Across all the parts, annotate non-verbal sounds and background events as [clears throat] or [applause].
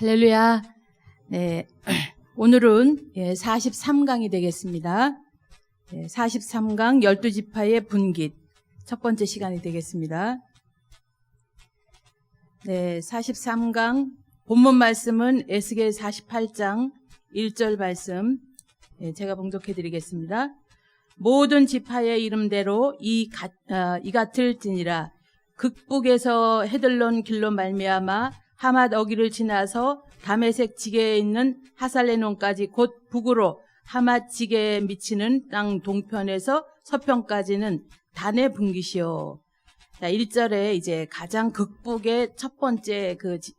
할렐루야. 네. [clears throat] 오늘은 43강이 되겠습니다. 43강 12지파의 분깃 첫 번째 시간이 되겠습니다. 네, 43강 본문 말씀은 에스겔 48장 1절 말씀 예, 제가 봉독해 드리겠습니다. 모든 지파의 이름대로 이, 가, 아, 이 같을지니라 극북에서 헤들론 길로 말미암아 하맛 어기를 지나서 담에색 지게에 있는 하살레논까지 곧 북으로 하맛 지게에 미치는 땅 동편에서 서편까지는 단의 분기시오. 자, 1절에 이제 가장 극북의 첫 번째 그 지,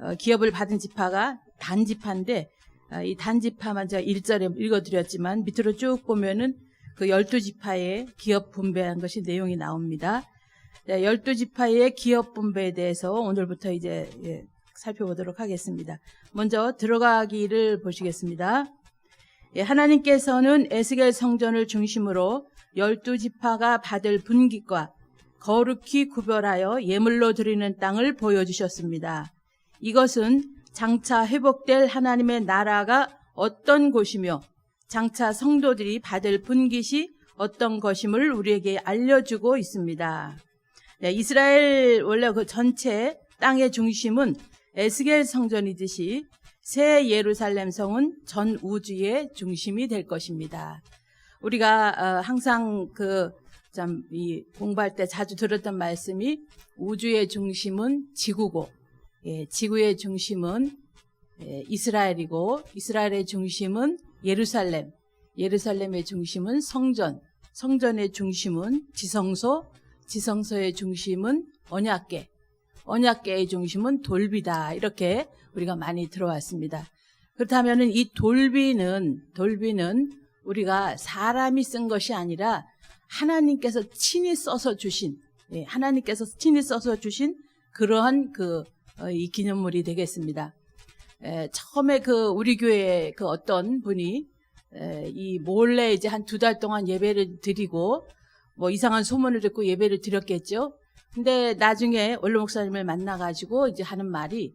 어, 기업을 받은 지파가 단지파인데 어, 이 단지파만 제가 1절에 읽어드렸지만 밑으로 쭉 보면은 그 12지파의 기업 분배한 것이 내용이 나옵니다. 네, 12지파의 기업 분배에 대해서 오늘부터 이제 예, 살펴보도록 하겠습니다. 먼저 들어가기를 보시겠습니다. 예, 하나님께서는 에스겔 성전을 중심으로 12지파가 받을 분깃과 거룩히 구별하여 예물로 드리는 땅을 보여주셨습니다. 이것은 장차 회복될 하나님의 나라가 어떤 곳이며 장차 성도들이 받을 분깃이 어떤 것임을 우리에게 알려주고 있습니다. 네, 이스라엘 원래 그 전체 땅의 중심은 에스겔 성전이듯이 새 예루살렘 성은 전 우주의 중심이 될 것입니다. 우리가 어, 항상 그 참 이 공부할 때 자주 들었던 말씀이 우주의 중심은 지구고 예, 지구의 중심은 예, 이스라엘이고 이스라엘의 중심은 예루살렘, 예루살렘의 중심은 성전, 성전의 중심은 지성소, 지성소의 중심은 언약계, 언약계의 중심은 돌비다. 이렇게 우리가 많이 들어왔습니다. 그렇다면 이 돌비는 돌비는 우리가 사람이 쓴 것이 아니라 하나님께서 친히 써서 주신 예, 하나님께서 친히 써서 주신 그러한 그이 어, 기념물이 되겠습니다. 에, 처음에 그 우리 교회 그 어떤 분이 에, 이 몰래 이제 한 두 달 동안 예배를 드리고 뭐 이상한 소문을 듣고 예배를 드렸겠죠. 근데 나중에 원로 목사님을 만나가지고 이제 하는 말이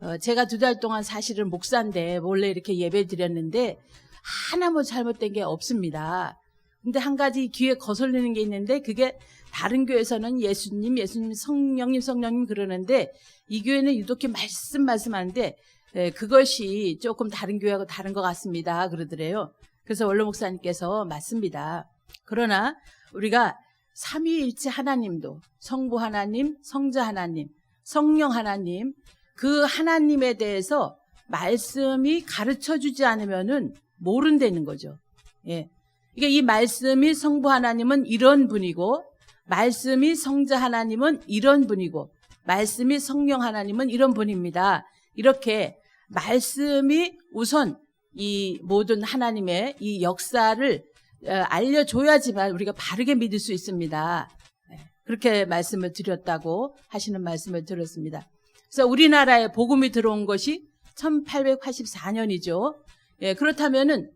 어, 제가 두 달 동안 사실은 목사인데 몰래 이렇게 예배 드렸는데 하나 뭐 잘못된 게 없습니다. 근데 한 가지 귀에 거슬리는 게 있는데 그게 다른 교회에서는 예수님, 예수님, 성령님, 성령님 그러는데 이 교회는 유독히 말씀 말씀하는데 예, 그것이 조금 다른 교회하고 다른 것 같습니다. 그러더래요. 그래서 원로 목사님께서 맞습니다. 그러나 우리가 삼위일체 하나님도 성부 하나님, 성자 하나님, 성령 하나님 그 하나님에 대해서 말씀이 가르쳐 주지 않으면은 모른다는 거죠. 예. 그러니까 이 말씀이 성부 하나님은 이런 분이고 말씀이 성자 하나님은 이런 분이고 말씀이 성령 하나님은 이런 분입니다. 이렇게 말씀이 우선 이 모든 하나님의 이 역사를 어, 알려줘야지만 우리가 바르게 믿을 수 있습니다. 네, 그렇게 말씀을 드렸다고 하시는 말씀을 들었습니다. 그래서 우리나라에 복음이 들어온 것이 1884년이죠. 예, 그렇다면은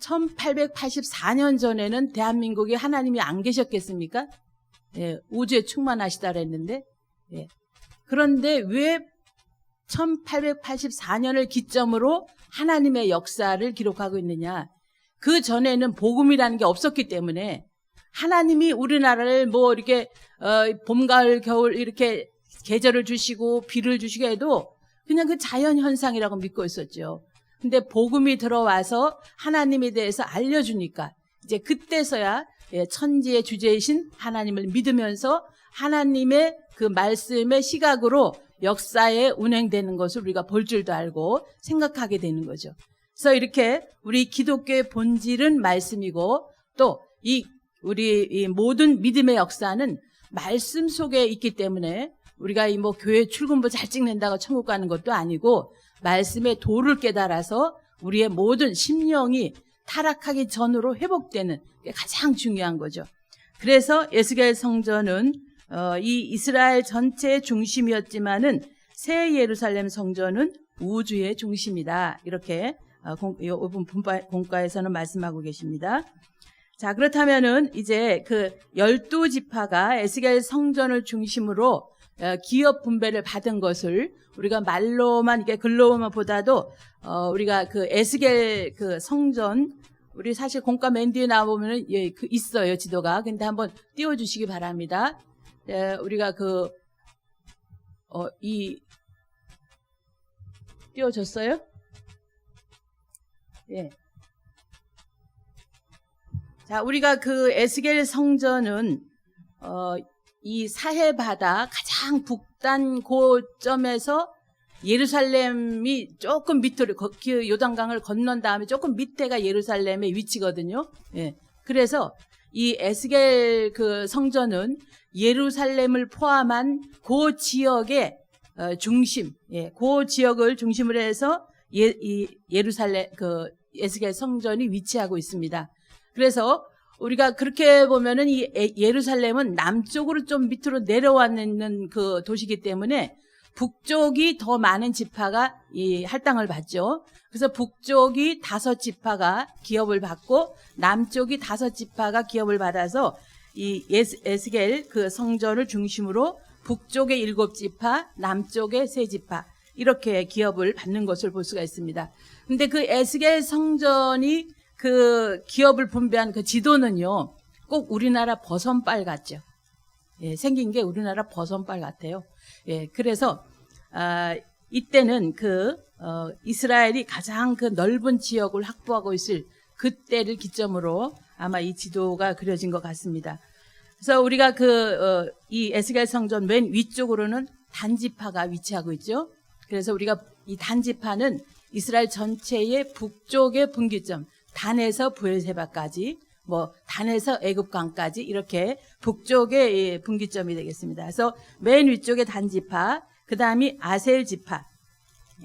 1884년 전에는 대한민국에 하나님이 안 계셨겠습니까? 예, 우주에 충만하시다 그랬는데, 예. 그런데 왜 1884년을 기점으로 하나님의 역사를 기록하고 있느냐? 그 전에는 복음이라는 게 없었기 때문에 하나님이 우리나라를 뭐 이렇게 어, 봄, 가을, 겨울 이렇게 계절을 주시고 비를 주시게 해도 그냥 그 자연 현상이라고 믿고 있었죠. 근데 복음이 들어와서 하나님에 대해서 알려주니까 이제 그때서야 예, 천지의 주제이신 하나님을 믿으면서 하나님의 그 말씀의 시각으로 역사에 운행되는 것을 우리가 볼 줄도 알고 생각하게 되는 거죠. 그래서 이렇게 우리 기독교의 본질은 말씀이고 또 이 우리 이 모든 믿음의 역사는 말씀 속에 있기 때문에 우리가 이 뭐 교회 출근부 잘 찍는다고 천국 가는 것도 아니고 말씀의 도를 깨달아서 우리의 모든 심령이 타락하기 전으로 회복되는 게 가장 중요한 거죠. 그래서 에스겔 성전은 어, 이 이스라엘 전체의 중심이었지만은 새 예루살렘 성전은 우주의 중심이다. 이렇게 어, 공, 이번 공과에서는 말씀하고 계십니다. 자, 그렇다면은 이제 그 열두 지파가 에스겔 성전을 중심으로 어, 기업 분배를 받은 것을 우리가 말로만 이게 글로만 보다도 어, 우리가 그 에스겔 그 성전 우리 사실 공과 맨 뒤에 나오면은 예, 그 있어요 지도가. 근데 한번 띄워주시기 바랍니다. 예, 우리가 그 어, 이 띄워줬어요? 예. 자, 우리가 그 에스겔 성전은 어, 이 사해 바다 가장 북단 고점에서 예루살렘이 조금 밑으로 거- 그 요단강을 건넌 다음에 조금 밑에가 예루살렘의 위치거든요. 예. 그래서 이 에스겔 그 성전은 예루살렘을 포함한 그 지역의 어, 중심, 예, 그 지역을 중심으로 해서 예, 이 예루살렘 그 에스겔 성전이 위치하고 있습니다. 그래서 우리가 그렇게 보면은 이 에- 예루살렘은 남쪽으로 좀 밑으로 내려와 있는 그 도시이기 때문에 북쪽이 더 많은 지파가 이 할당을 받죠. 그래서 북쪽이 다섯 지파가 기업을 받고 남쪽이 다섯 지파가 기업을 받아서 이 에스- 에스겔 그 성전을 중심으로 북쪽의 일곱 지파, 남쪽의 세 지파 이렇게 기업을 받는 것을 볼 수가 있습니다. 근데 그 에스겔 성전이 그 기업을 분배한 그 지도는요, 꼭 우리나라 버선발 같죠. 예, 생긴 게 우리나라 버선발 같아요. 예, 그래서 아, 이때는 그 어, 이스라엘이 가장 그 넓은 지역을 확보하고 있을 그때를 기점으로 아마 이 지도가 그려진 것 같습니다. 그래서 우리가 그 어, 이 에스겔 성전 맨 위쪽으로는 단지파가 위치하고 있죠. 그래서 우리가 이 단지파는 이스라엘 전체의 북쪽의 분기점, 단에서 부엘세바까지, 뭐 단에서 애굽강까지 이렇게 북쪽의 이 분기점이 되겠습니다. 그래서 맨 위쪽에 단지파, 그 다음이 아셀 지파,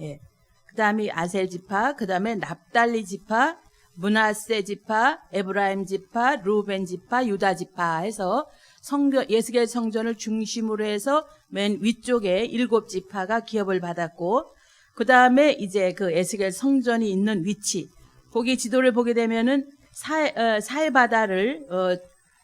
예, 그 다음이 아셀 지파, 그 다음에 납달리 지파, 문하세 지파, 에브라임 지파, 루벤 지파, 유다 지파 해서 성전, 예스겔 성전을 중심으로 해서 맨 위쪽에 일곱 지파가 기업을 받았고, 그 다음에 이제 그 에스겔 성전이 있는 위치, 거기 지도를 보게 되면은 사해, 어, 사해 바다를, 어,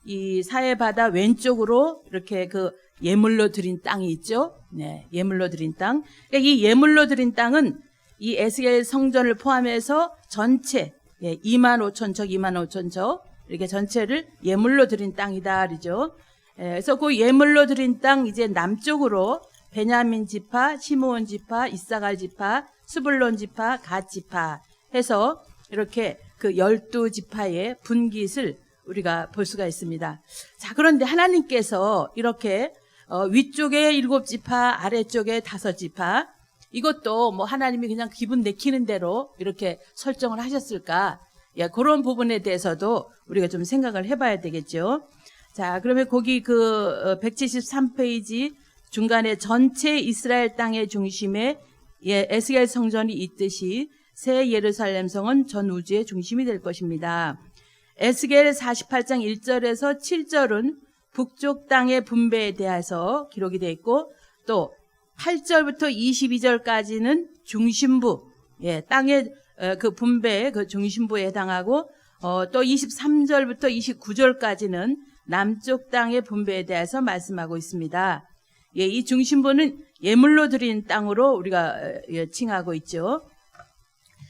이 사해 바다 왼쪽으로 이렇게 그 예물로 드린 땅이 있죠. 네, 예물로 드린 땅. 그러니까 이 예물로 드린 땅은 이 에스겔 성전을 포함해서 전체 예, 2만 5천 척, 2만 5천 척 이렇게 전체를 예물로 드린 땅이다 그러죠. 예, 그래서 그 예물로 드린 땅 이제 남쪽으로 베냐민 지파, 시므온 지파, 이사갈 지파, 스불론 지파, 갓 지파 해서 이렇게 그 열두 지파의 분깃을 우리가 볼 수가 있습니다. 자, 그런데 하나님께서 이렇게 어, 위쪽에 일곱 지파, 아래쪽에 다섯 지파, 이것도 뭐 하나님이 그냥 기분 내키는 대로 이렇게 설정을 하셨을까? 예, 그런 부분에 대해서도 우리가 좀 생각을 해봐야 되겠죠. 자, 그러면 거기 그 173페이지 중간에 전체 이스라엘 땅의 중심에 예, 에스겔 성전이 있듯이 새 예루살렘 성은 전 우주의 중심이 될 것입니다. 에스겔 48장 1절에서 7절은 북쪽 땅의 분배에 대해서 기록이 되어 있고 또 8절부터 22절까지는 중심부, 예, 땅의 어, 그 분배, 그 중심부에 해당하고, 어, 또 23절부터 29절까지는 남쪽 땅의 분배에 대해서 말씀하고 있습니다. 예, 이 중심부는 예물로 드린 땅으로 우리가 어, 예, 칭하고 있죠.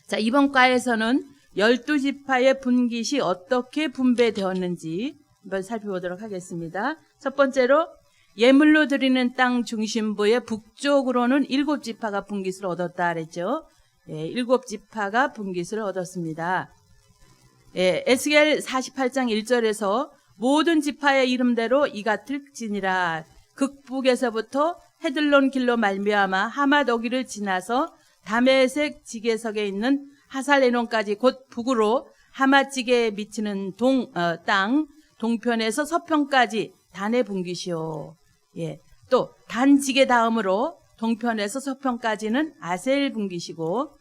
자, 이번 과에서는 12지파의 분깃이 어떻게 분배되었는지 한번 살펴보도록 하겠습니다. 첫 번째로 예물로 드리는 땅 중심부의 북쪽으로는 일곱 지파가 분깃을 얻었다 그랬죠. 예, 일곱 지파가 분깃을 얻었습니다. 예, 에스겔 48장 1절에서 모든 지파의 이름대로 이 같을 지니라 극북에서부터 헤들론 길로 말미암아 하맛 어기를 지나서 다메색 지게석에 있는 하살레논까지 곧 북으로 하맛 지게에 미치는 동, 어, 땅 동편에서 서편까지 단의 분깃이요. 예. 또 단지게 다음으로 동편에서 서편까지는 아셀 분깃이고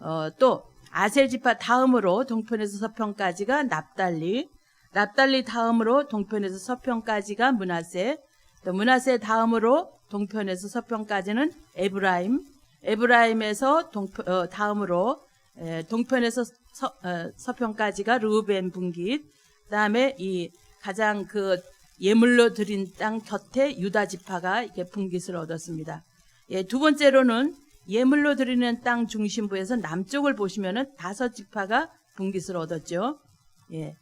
어, 또 아셀 지파 다음으로 동편에서 서편까지가 납달리 납달리 다음으로 동편에서 서편까지가 문하세 또 문하세 다음으로 동편에서 서편까지는 에브라임 에브라임에서 동편, 어, 다음으로 에, 동편에서 서, 어, 서편까지가 르우벤 분깃 그다음에 이 가장 그 예물로 드린 땅 곁에 유다 지파가 이렇게 분깃을 얻었습니다. 예, 두 번째로는 예물로 드리는 땅 중심부에서 남쪽을 보시면은 다섯 지파가 분깃을 얻었죠. 예.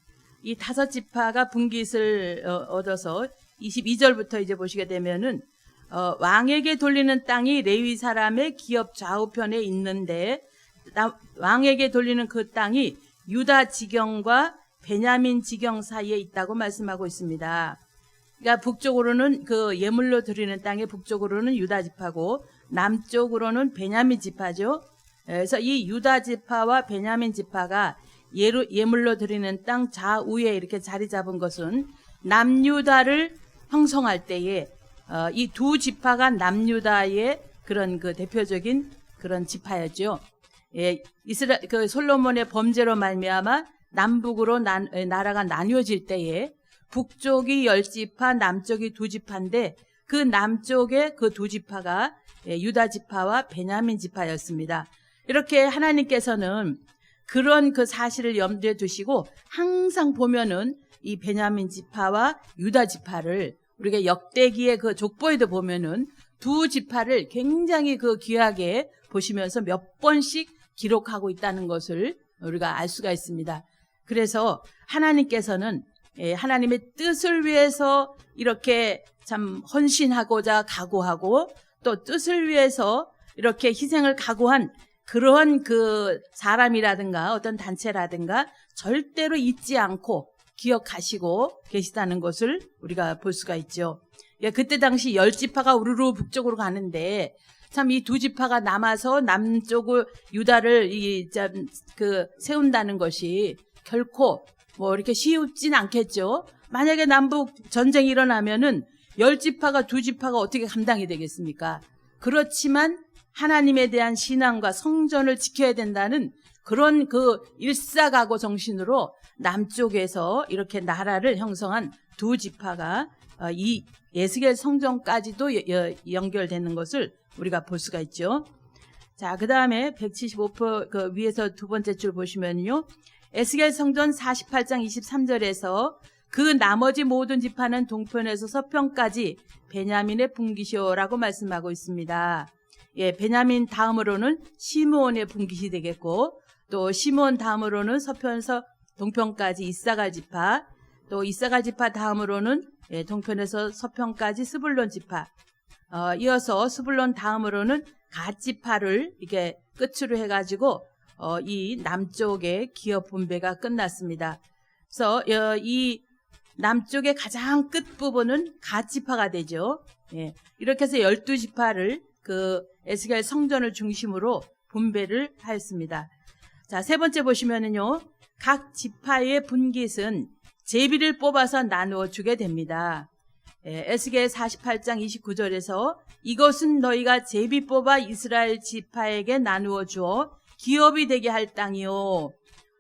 이 다섯 지파가 분깃을 어, 얻어서 22절부터 이제 보시게 되면은 어, 왕에게 돌리는 땅이 레위 사람의 기업 좌우편에 있는데 나- 왕에게 돌리는 그 땅이 유다 지경과 베냐민 지경 사이에 있다고 말씀하고 있습니다. 그러니까 북쪽으로는 그 예물로 드리는 땅의 북쪽으로는 유다 지파고 남쪽으로는 베냐민 지파죠. 그래서 이 유다 지파와 베냐민 지파가 예로, 예물로 드리는 땅 좌우에 이렇게 자리 잡은 것은 남유다를 형성할 때에 어, 이 두 지파가 남유다의 그런 그 대표적인 그런 지파였죠. 예, 이스라 그 솔로몬의 범죄로 말미암아 남북으로 난, 에, 나라가 나뉘어질 때에 북쪽이 열 지파, 남쪽이 두 지파인데 그 남쪽의 그 두 지파가 예, 유다 지파와 베냐민 지파였습니다. 이렇게 하나님께서는 그런 그 사실을 염두에 두시고 항상 보면은 이 베냐민 지파와 유다 지파를 우리가 역대기의 그 족보에도 보면은 두 지파를 굉장히 그 귀하게 보시면서 몇 번씩 기록하고 있다는 것을 우리가 알 수가 있습니다. 그래서 하나님께서는 예, 하나님의 뜻을 위해서 이렇게 참 헌신하고자 각오하고 또 뜻을 위해서 이렇게 희생을 각오한 그러한 그 사람이라든가 어떤 단체라든가 절대로 잊지 않고 기억하시고 계시다는 것을 우리가 볼 수가 있죠. 예, 그때 당시 열 지파가 우르르 북쪽으로 가는데 참 이 두 지파가 남아서 남쪽을 유다를 이그 세운다는 것이 결코 뭐 이렇게 쉬우진 않겠죠. 만약에 남북 전쟁이 일어나면은 열 지파가 두 지파가 어떻게 감당이 되겠습니까? 그렇지만 하나님에 대한 신앙과 성전을 지켜야 된다는 그런 그 일사각오 정신으로 남쪽에서 이렇게 나라를 형성한 두 지파가 어, 이 예스겔 성전까지도 연결되는 것을 우리가 볼 수가 있죠. 자, 그 다음에 175%그 위에서 두 번째 줄 보시면요. 에스겔 성전 48장 23절에서 그 나머지 모든 지파는 동편에서 서편까지 베냐민의 분기시오라고 말씀하고 있습니다. 예, 베냐민 다음으로는 시므온의 분깃이 되겠고 또 시므온 다음으로는 서편에서 동편까지 이사갈 지파 또 이사갈 지파 다음으로는 예, 동편에서 서편까지 스불론 지파 어, 이어서 스불론 다음으로는 갓 지파를 이게 끝으로 해가지고 어, 이 남쪽의 기업 분배가 끝났습니다. 그래서 어, 이 남쪽의 가장 끝 부분은 갓 지파가 되죠. 예, 이렇게 해서 12지파를 그 에스겔 성전을 중심으로 분배를 하였습니다. 자, 세 번째 보시면은요. 각 지파의 분깃은 제비를 뽑아서 나누어 주게 됩니다. 예, 에스겔 48장 29절에서 이것은 너희가 제비 뽑아 이스라엘 지파에게 나누어 주어 기업이 되게 할 땅이요.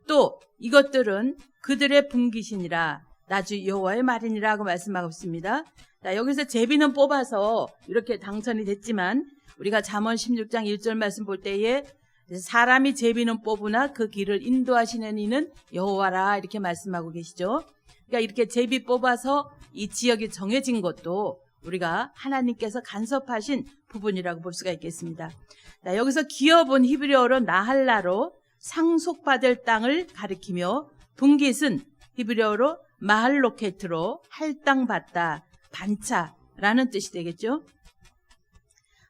또 이것들은 그들의 분깃이니라. 나주 여호와의 말이니라고 말씀하고 있습니다. 자, 여기서 제비는 뽑아서 이렇게 당선이 됐지만 우리가 잠언 16장 1절 말씀 볼 때에 사람이 제비는 뽑으나 그 길을 인도하시는 이는 여호와라 이렇게 말씀하고 계시죠. 그러니까 이렇게 제비 뽑아서 이 지역이 정해진 것도 우리가 하나님께서 간섭하신 부분이라고 볼 수가 있겠습니다. 자, 여기서 기업은 히브리어로 나할라로 상속받을 땅을 가리키며 분깃은 히브리어로 마할로케트로 할당받다, 반차라는 뜻이 되겠죠.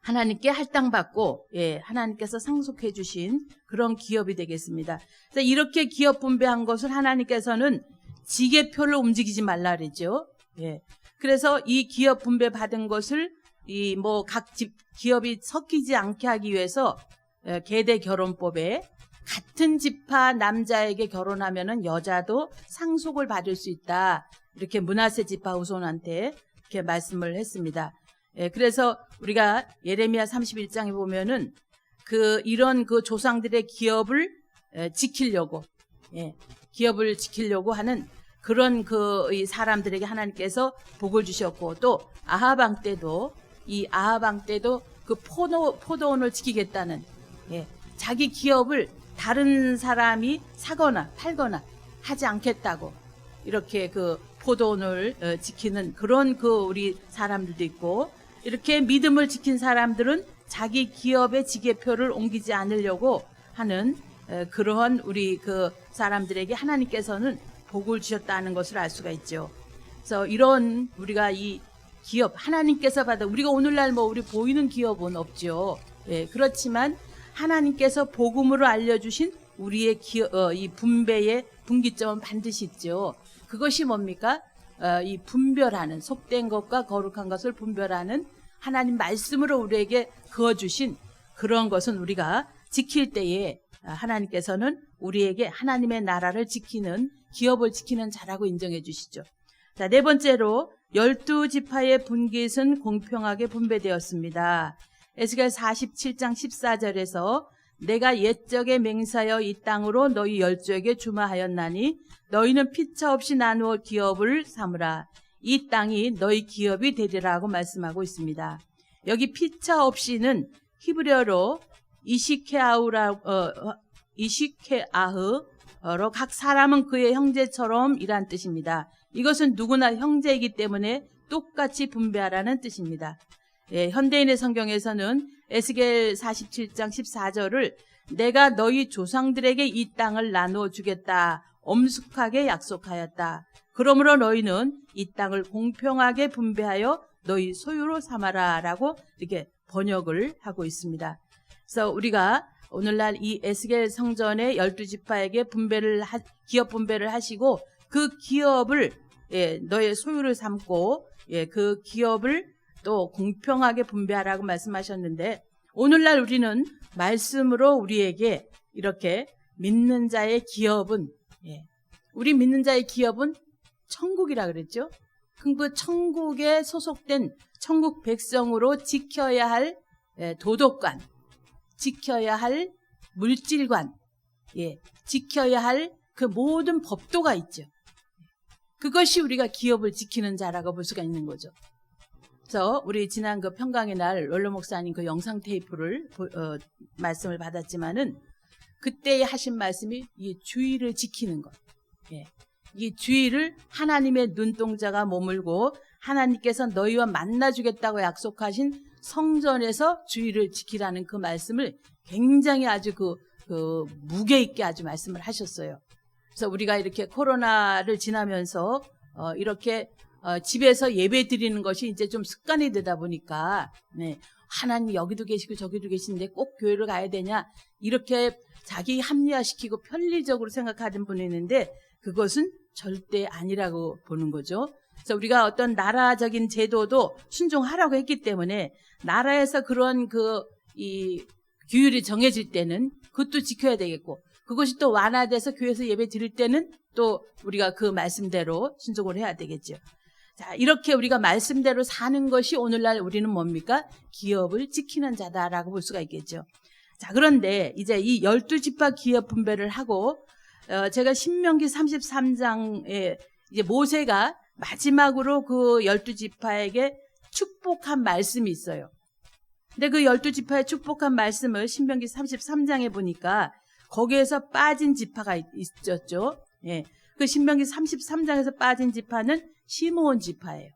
하나님께 할당받고 예, 하나님께서 상속해 주신 그런 기업이 되겠습니다. 이렇게 기업 분배한 것을 하나님께서는 지게표를 움직이지 말라 그랬죠. 예. 그래서 이 기업 분배 받은 것을 이 뭐 각 집 기업이 섞이지 않게 하기 위해서 예, 계대 결혼법에 같은 지파 남자에게 결혼하면은 여자도 상속을 받을 수 있다. 이렇게 문하세 지파 후손한테 이렇게 말씀을 했습니다. 예, 그래서 우리가 예레미야 31장에 보면은 그 이런 그 조상들의 기업을 에, 지키려고 예, 기업을 지키려고 하는 그런 그이 사람들에게 하나님께서 복을 주셨고 또 아하방 때도 이 아하방 때도 그 포도 포도원을 지키겠다는 예, 자기 기업을 다른 사람이 사거나 팔거나 하지 않겠다고 이렇게 그 포도원을 어, 지키는 그런 그 우리 사람들도 있고 이렇게 믿음을 지킨 사람들은 자기 기업의 지게표를 옮기지 않으려고 하는 에, 그러한 우리 그 사람들에게 하나님께서는 복을 주셨다는 것을 알 수가 있죠. 그래서 이런 우리가 이 기업 하나님께서 받아 우리가 오늘날 뭐 우리 보이는 기업은 없죠. 예, 그렇지만 하나님께서 복음으로 알려주신 우리의 기업, 어, 이 분배의 분기점은 반드시 있죠. 그것이 뭡니까? 어, 이 분별하는 속된 것과 거룩한 것을 분별하는 하나님 말씀으로 우리에게 그어주신 그런 것은 우리가 지킬 때에 아, 하나님께서는 우리에게 하나님의 나라를 지키는 기업을 지키는 자라고 인정해 주시죠. 자, 네 번째로 열두 지파의 분깃은 공평하게 분배되었습니다. 에스겔 47장 14절에서 내가 옛적에 맹사여 이 땅으로 너희 열조에게 주마하였나니 너희는 피차 없이 나누어 기업을 삼으라. 이 땅이 너희 기업이 되리라고 말씀하고 있습니다. 여기 피차 없이는 히브리어로 이시케아우라 어, 이시케아흐로 각 사람은 그의 형제처럼 이란 뜻입니다. 이것은 누구나 형제이기 때문에 똑같이 분배하라는 뜻입니다. 예, 현대인의 성경에서는 에스겔 47장 14절을 내가 너희 조상들에게 이 땅을 나누어 주겠다. 엄숙하게 약속하였다. 그러므로 너희는 이 땅을 공평하게 분배하여 너희 소유로 삼아라 라고 이렇게 번역을 하고 있습니다. 그래서 우리가 오늘날 이 에스겔 성전의 열두 지파에게 분배를 하, 기업 분배를 하시고 그 기업을 예, 너의 소유를 삼고 예, 그 기업을 또 공평하게 분배하라고 말씀하셨는데 오늘날 우리는 말씀으로 우리에게 이렇게 믿는 자의 기업은 예, 우리 믿는 자의 기업은 천국이라 그랬죠. 그 천국에 소속된 천국 백성으로 지켜야 할 예, 도덕관, 지켜야 할 물질관, 예, 지켜야 할 그 모든 법도가 있죠. 그것이 우리가 기업을 지키는 자라고 볼 수가 있는 거죠. 그래서 우리 지난 그 평강의 날 롤러 목사님 그 영상 테이프를 어, 말씀을 받았지만은 그때 하신 말씀이 이 주의를 지키는 것. 예. 이 주의를 하나님의 눈동자가 머물고 하나님께서 너희와 만나주겠다고 약속하신 성전에서 주의를 지키라는 그 말씀을 굉장히 아주 그, 그 무게 있게 아주 말씀을 하셨어요. 그래서 우리가 이렇게 코로나를 지나면서 어, 이렇게 어, 집에서 예배 드리는 것이 이제 좀 습관이 되다 보니까 네, 하나님 여기도 계시고 저기도 계신데 꼭 교회를 가야 되냐 이렇게 자기 합리화시키고 편리적으로 생각하는 분이 있는데 그것은 절대 아니라고 보는 거죠. 그래서 우리가 어떤 나라적인 제도도 순종하라고 했기 때문에 나라에서 그런 그 이 규율이 정해질 때는 그것도 지켜야 되겠고 그것이 또 완화돼서 교회에서 예배 드릴 때는 또 우리가 그 말씀대로 순종을 해야 되겠죠. 자, 이렇게 우리가 말씀대로 사는 것이 오늘날 우리는 뭡니까? 기업을 지키는 자다라고 볼 수가 있겠죠. 자, 그런데 이제 이 열두 지파 기업 분배를 하고 어, 제가 신명기 33장에 이제 모세가 마지막으로 그 열두 지파에게 축복한 말씀이 있어요. 근데 그 열두 지파의 축복한 말씀을 신명기 33장에 보니까 거기에서 빠진 지파가 있, 있었죠. 예. 그 신명기 33장에서 빠진 지파는 시므온 지파예요.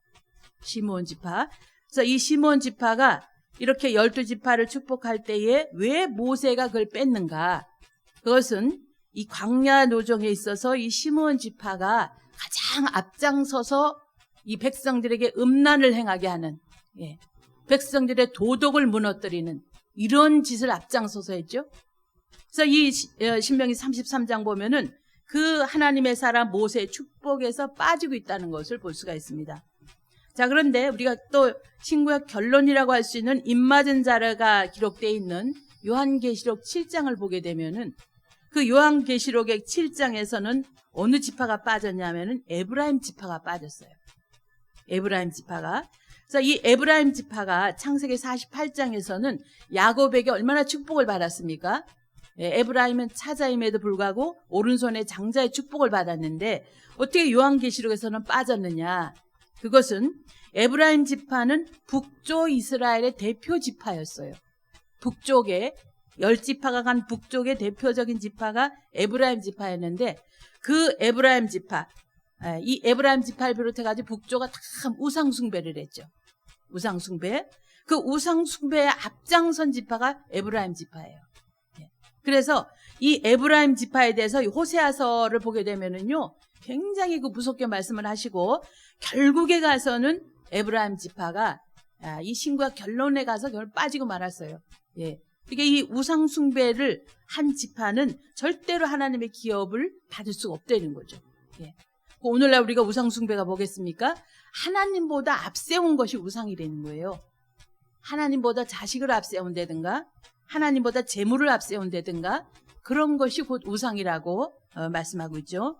시므온 지파. 그래서 이 시므온 지파가 이렇게 열두 지파를 축복할 때에 왜 모세가 그걸 뺐는가? 그것은 이 광야 노정에 있어서 이 시므온 지파가 가장 앞장서서 이 백성들에게 음란을 행하게 하는 예, 백성들의 도덕을 무너뜨리는 이런 짓을 앞장서서 했죠. 그래서 이 어, 신명기 33장 보면은 그 하나님의 사람 모세의 축복에서 빠지고 있다는 것을 볼 수가 있습니다. 자, 그런데 우리가 또 친구의 결론이라고 할 수 있는 입맞은 자가 기록되어 있는 요한계시록 7장을 보게 되면은 그 요한계시록의 7장에서는 어느 지파가 빠졌냐면은 에브라임 지파가 빠졌어요. 에브라임 지파가. 그래서 이 에브라임 지파가 창세기 48장에서는 야곱에게 얼마나 축복을 받았습니까? 예, 에브라임은 차자임에도 불구하고 오른손에 장자의 축복을 받았는데 어떻게 요한계시록에서는 빠졌느냐? 그것은 에브라임 지파는 북쪽 이스라엘의 대표 지파였어요. 북쪽에 열 지파가 간 북쪽의 대표적인 지파가 에브라임 지파였는데 그 에브라임 지파 에, 이 에브라임 지파를 비롯해가지고 북조가 다 우상 숭배를 했죠. 우상 숭배. 그 우상 숭배의 앞장선 지파가 에브라임 지파예요. 예. 그래서 이 에브라임 지파에 대해서 이 호세아서를 보게 되면은요, 굉장히 그 무섭게 말씀을 하시고, 결국에 가서는 에브라임 지파가 아, 이 신과 결론에 가서 결 빠지고 말았어요. 예. 그러니까 이 우상 숭배를 한 지파는 절대로 하나님의 기업을 받을 수가 없다는 거죠. 예. 오늘날 우리가 우상 숭배가 뭐겠습니까? 하나님보다 앞세운 것이 우상이라는 거예요. 하나님보다 자식을 앞세운다든가, 하나님보다 재물을 앞세운다든가, 그런 것이 곧 우상이라고 어, 말씀하고 있죠.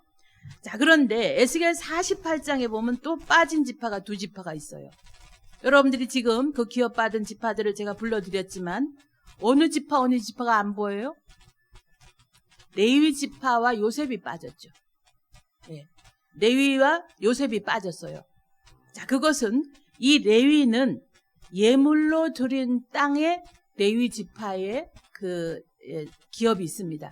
자, 그런데 에스겔 48장에 보면 또 빠진 지파가 두 지파가 있어요. 여러분들이 지금 그 기업 받은 지파들을 제가 불러드렸지만, 어느 지파, 어느 지파가 안 보여요? 레위 지파와 요셉이 빠졌죠. 예. 레위와 요셉이 빠졌어요. 자, 그것은 이 레위는 예물로 드린 땅에 레위 지파의 그 예, 기업이 있습니다.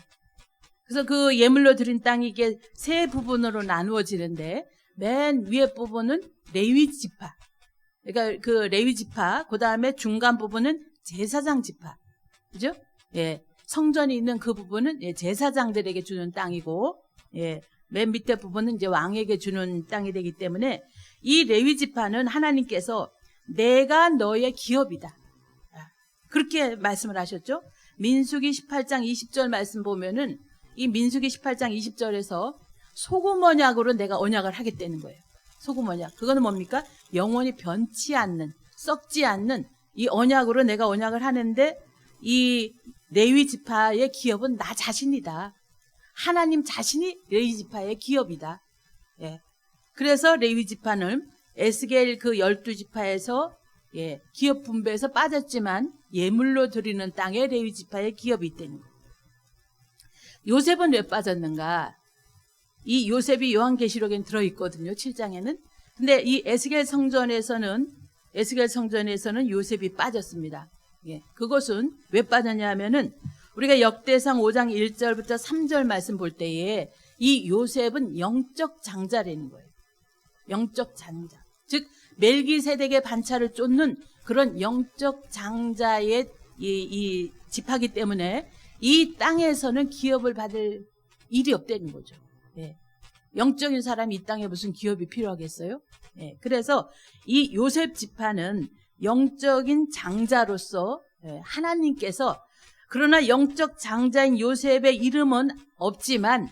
그래서 그 예물로 드린 땅이 이게 세 부분으로 나누어지는데 맨 위에 부분은 레위 지파. 그러니까 그 레위 지파, 그 다음에 중간 부분은 제사장 지파. 그죠? 예. 성전이 있는 그 부분은 예, 제사장들에게 주는 땅이고, 예. 맨 밑에 부분은 이제 왕에게 주는 땅이 되기 때문에 이 레위 지파는 하나님께서 내가 너의 기업이다. 아, 그렇게 말씀을 하셨죠? 민수기 18장 20절 말씀 보면은 이 민수기 18장 20절에서 소금 언약으로 내가 언약을 하겠다는 거예요. 소금 언약. 그거는 뭡니까? 영원히 변치 않는, 썩지 않는 이 언약으로 내가 언약을 하는데 이 레위 지파의 기업은 나 자신이다. 하나님 자신이 레위 지파의 기업이다. 예. 그래서 레위 지파는 에스겔 그 열두 지파에서 예, 기업 분배에서 빠졌지만 예물로 드리는 땅에 레위 지파의 기업이 있다는 거예 요. 요셉은 왜 빠졌는가? 이 요셉이 요한계시록엔 들어있거든요. 7장에는. 근데 이 에스겔 성전에서는 에스겔 성전에서는 요셉이 빠졌습니다. 예, 그것은 왜 빠졌냐 하면은 우리가 역대상 5장 1절부터 3절 말씀 볼 때에 이 요셉은 영적 장자라는 거예요. 영적 장자. 즉 멜기세덱의 반차를 쫓는 그런 영적 장자의 이, 이 집하기 때문에 이 땅에서는 기업을 받을 일이 없다는 거죠. 예. 영적인 사람이 이 땅에 무슨 기업이 필요하겠어요? 예. 그래서 이 요셉 지파는 영적인 장자로서 예, 하나님께서 그러나 영적 장자인 요셉의 이름은 없지만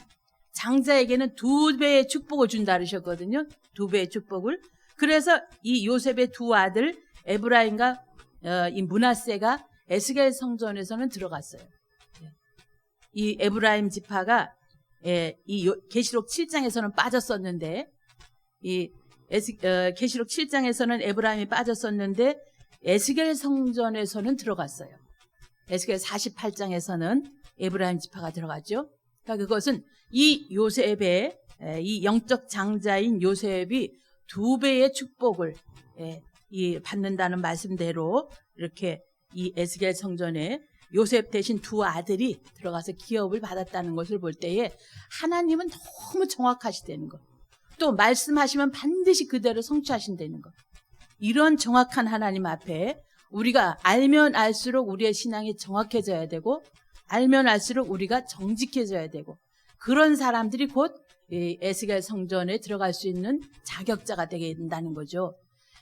장자에게는 두 배의 축복을 준다 그러셨거든요. 두 배의 축복을. 그래서 이 요셉의 두 아들 에브라임과 어, 이 문하세가 에스겔 성전에서는 들어갔어요. 예. 이 에브라임 지파가 예, 이 요- 계시록 7장에서는 빠졌었는데 이 어, 계시록 7장에서는 에브라임이 빠졌었는데 에스겔 성전에서는 들어갔어요. 에스겔 48장에서는 에브라임 지파가 들어갔죠. 그러니까 그것은 이 요셉의 에, 이 영적 장자인 요셉이 두 배의 축복을 에, 이 받는다는 말씀대로 이렇게 이 에스겔 성전에 요셉 대신 두 아들이 들어가서 기업을 받았다는 것을 볼 때에 하나님은 너무 정확하시다는 것. 또 말씀하시면 반드시 그대로 성취하신다는 것. 이런 정확한 하나님 앞에 우리가 알면 알수록 우리의 신앙이 정확해져야 되고 알면 알수록 우리가 정직해져야 되고 그런 사람들이 곧이 에스겔 성전에 들어갈 수 있는 자격자가 되게 된다는 거죠.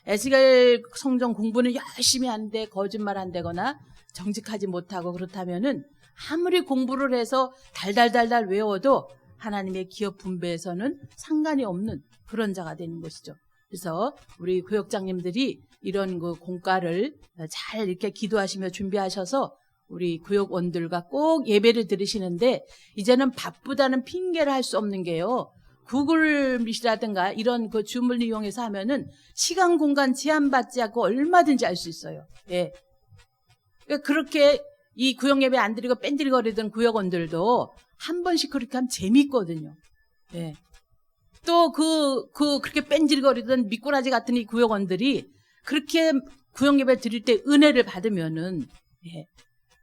에스겔 성전 공부는 열심히 하는데 거짓말 한다거나 정직하지 못하고 그렇다면은 아무리 공부를 해서 달달달달 외워도 하나님의 기업 분배에서는 상관이 없는 그런 자가 되는 것이죠. 그래서 우리 구역장님들이 이런 그 공과를 잘 이렇게 기도하시며 준비하셔서 우리 구역원들과 꼭 예배를 들으시는데 이제는 바쁘다는 핑계를 할 수 없는 게요. 구글 미시라든가 이런 그 줌을 이용해서 하면은 시간 공간 제한받지 않고 얼마든지 할 수 있어요. 예. 그러니까 그렇게 이 구역 예배 안 드리고 뺀질거리던 구역원들도 한 번씩 그렇게 하면 재밌거든요. 예. 또 그, 그, 그렇게 뺀질거리던 미꾸라지 같은 이 구역원들이 그렇게 구역 예배 드릴 때 은혜를 받으면은, 예.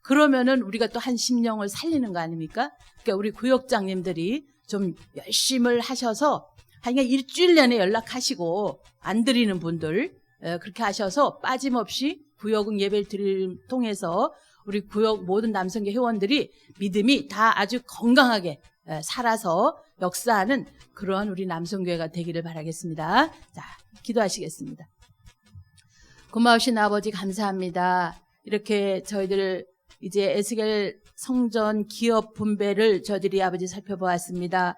그러면은 우리가 또 한 심령을 살리는 거 아닙니까? 그러니까 우리 구역장님들이 좀 열심을 하셔서 하니까 일주일 내내 연락하시고 안 드리는 분들 에, 그렇게 하셔서 빠짐없이 구역 예배를 통해서 우리 구역 모든 남성계 회원들이 믿음이 다 아주 건강하게 에, 살아서 역사하는 그러한 우리 남성교회가 되기를 바라겠습니다. 자, 기도하시겠습니다. 고마우신 아버지 감사합니다. 이렇게 저희들 이제 에스겔 성전 기업 분배를 저들이 아버지 살펴보았습니다.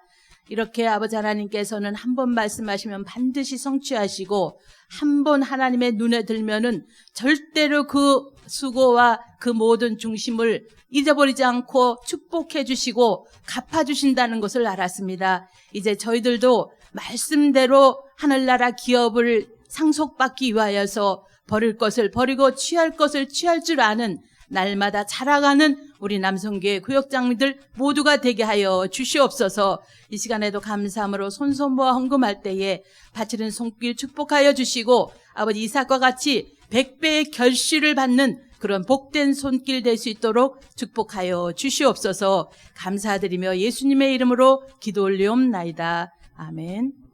이렇게 아버지 하나님께서는 한 번 말씀하시면 반드시 성취하시고 한 번 하나님의 눈에 들면은 절대로 그 수고와 그 모든 중심을 잊어버리지 않고 축복해 주시고 갚아 주신다는 것을 알았습니다. 이제 저희들도 말씀대로 하늘나라 기업을 상속받기 위하여서 버릴 것을 버리고 취할 것을 취할 줄 아는 날마다 자라가는 우리 남성교회 구역장들 모두가 되게 하여 주시옵소서 이 시간에도 감사함으로 손손모아 헌금할 때에 바치는 손길 축복하여 주시고 아버지 이삭과 같이 백배의 결실을 받는 그런 복된 손길 될 수 있도록 축복하여 주시옵소서 감사드리며 예수님의 이름으로 기도 올리옵나이다. 아멘.